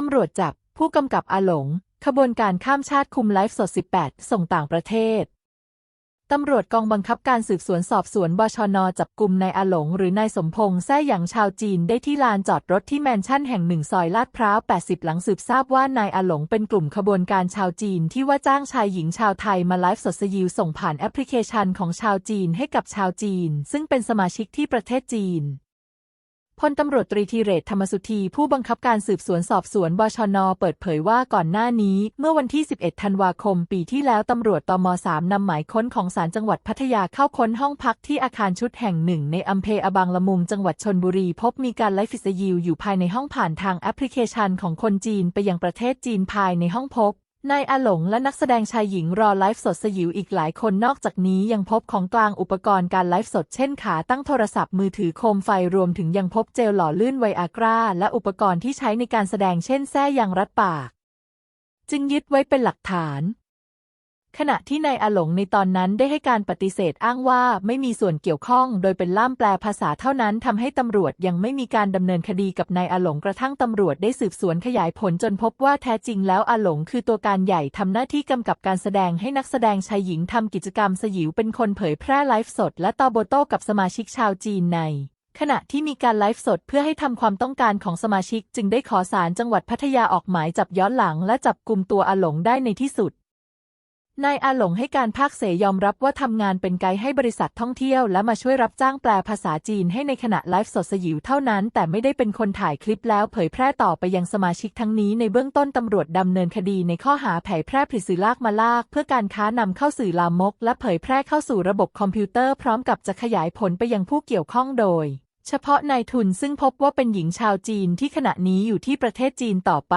ตำรวจจับ ผู้กำกับอาหลง ขบวนการข้ามชาติคุมไลฟ์สด 18 ส่งต่างประเทศ ตำรวจกองบังคับการสืบสวนสอบสวนบชน จับกลุ่มนายอาหลง หรือนายสมพงษ์แซ่หยางชาวจีนได้ที่ลานจอดรถที่แมนชั่นแห่งหนึ่งซอยลาดพร้าว 80 หลังสืบทราบว่านายอาหลงเป็นกลุ่มขบวนการชาวจีนที่ว่าจ้างชายหญิงชาวไทยมาไลฟ์สดสยิวส่งผ่านแอปพลิเคชันของชาวจีนให้กับชาวจีน ซึ่งเป็นสมาชิกที่ประเทศจีน พลตำรวจตรีธีเรศธรรมสุธีผู้บังคับการสืบสวนสอบสวนบชน เปิดเผยว่าก่อนหน้านี้ เมื่อวันที่ 11 ธันวาคม ปีที่แล้วตำรวจตม 3 นำหมายค้นของศาลจังหวัดพัทยาเข้าค้นห้องพักที่อาคารชุดแห่งหนึ่ง ในอำเภออบางละมุง จังหวัดชนบุรี พบมีการไลฟ์ฟิสยิวอยู่ภายในห้องผ่านทางแอปพลิเคชันของคนจีนไปยังประเทศจีนภายในห้องพบ นายอาหลงและนักแสดงชายหญิงรอไลฟ์สดสยิวอีกหลายคนนอกจากนี้ยังพบของกลางอุปกรณ์การไลฟ์สดเช่นขาตั้งโทรศัพท์มือถือโคมไฟรวมถึงยังพบเจลหล่อลื่นไวอากราและอุปกรณ์ที่ใช้ในการแสดงเช่นแส้ยางรัดปาก จึงยึดไว้เป็นหลักฐาน ขณะที่นายอาหลงในตอนนั้นได้ให้การปฏิเสธอ้างว่าไม่มีส่วนเกี่ยวข้อง โดยเป็นล่ามแปลภาษาเท่านั้นทำให้ตำรวจยังไม่มีการดำเนินคดีกับนายอาหลงกระทั่งตำรวจได้สืบสวนขยายผลจนพบว่าแท้จริงแล้วอาหลงคือตัวการใหญ่ทำหน้าที่กำกับการแสดงให้นักแสดงชายหญิงทำกิจกรรมสยิวเป็นคนเผยแพร่ไลฟ์สด และตอโบโต้กับสมาชิกชาวจีนในขณะที่มีการไลฟ์สดเพื่อให้ทำความต้องการของสมาชิก จึงได้ขอศาลจังหวัดพัทยาออกหมายจับย้อนหลังและจับกลุ่มตัวอาหลงได้ในที่สุด นายอาหลงให้การภาคเสยยอมรับว่าทำงานเป็นไกด์ให้บริษัทท่องเที่ยวและมาช่วยรับจ้างแปลภาษาจีนให้ในขณะไลฟ์สดสยิวเท่านั้น แต่ไม่ได้เป็นคนถ่ายคลิปแล้วเผยแพร่ต่อไปยังสมาชิกทั้งนี้ในเบื้องต้นตำรวจดำเนินคดีในข้อหาเผยแพร่ผลิตสื่อลากมาลาก เพื่อการค้านำเข้าสื่อลามก และเผยแพร่เข้าสู่ระบบคอมพิวเตอร์พร้อมกับจะขยายผลไปยังผู้เกี่ยวข้องโดย เฉพาะนายทุนซึ่งพบว่าเป็นหญิงชาวจีนที่ขณะนี้อยู่ที่ประเทศจีนต่อไป